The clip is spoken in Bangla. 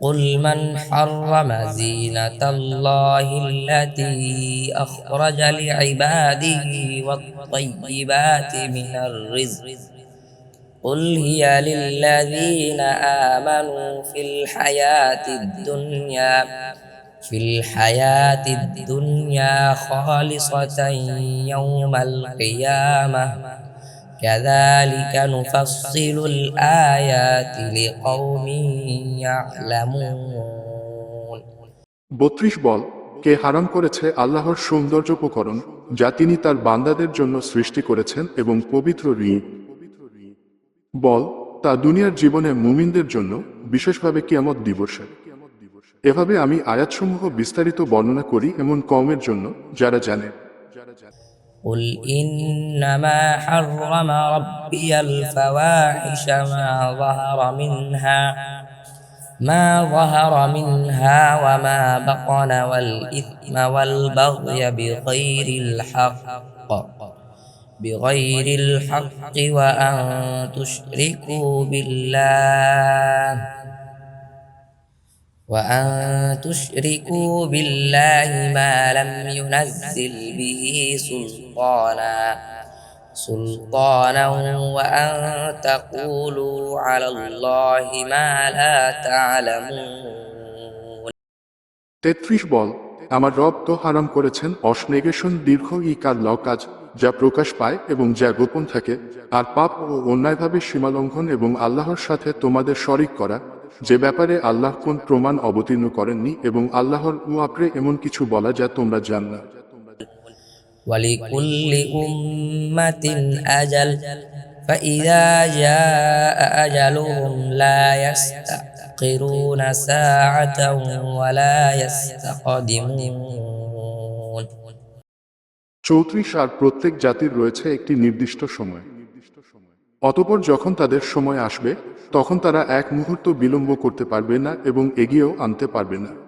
قل من حرم زينة الله التي أخرج لعباده والطيبات من الرزق. قل هي للذين آمنوا في الحياة الدنيا في الحياة الدنيا خالصة يوم القيامة. كذلك نفصل الآيات لقوم يعلمون বত্রিশ বল কে হারাম করেছে আল্লাহর সৌন্দর্য উপকরণ যা তিনি তার বান্দাদের জন্য সৃষ্টি করেছেন এবং পবিত্র ঋণ বল তা দুনিয়ার জীবনে মুমিনদের জন্য বিশেষভাবে কিয়ামত দিবসে এভাবে আমি আয়াতসমূহ বিস্তারিত বর্ণনা করি এমন কমের জন্য যারা জানে قل إنما حرم ربي الفواحش ما ظهر منها ما ظهر منها وما بطن والإثم والبغي بغير الحق بغير الحق وأن تشركوا بالله وأن تشركوا بالله ما لم ينزل به سلطانا سلطانا وأن تقولوا على الله ما لا تعلمون তেত্রিশ বল আমার রব তো হারাম করেছেন অশ্নেগেশন দীর্ঘ ই কার ল কাজ যা প্রকাশ পায় এবং যা গোপন থাকে আর পাপ ও অন্যায়ভাবে সীমালঙ্ঘন এবং আল্লাহর সাথে তোমাদের শরিক করা যে ব্যাপারে আল্লাহ কোন প্রমাণ অবতীর্ণ করেননি এবং আল্লাহর উয়াপরে এমন কিছু বলা যা তোমরা জান না ولكل أمة أجل فإذا جاء أجلهم لا يستأخرون ساعة ولا يستقدمون চৌত্রিশ আর প্রত্যেক জাতির রয়েছে একটি নির্দিষ্ট সময় অতপর যখন তাদের সময় আসবে, তখন তারা এক মুহূর্ত বিলম্ব করতে পারবে না এবং এগিয়েও আনতে পারবে না।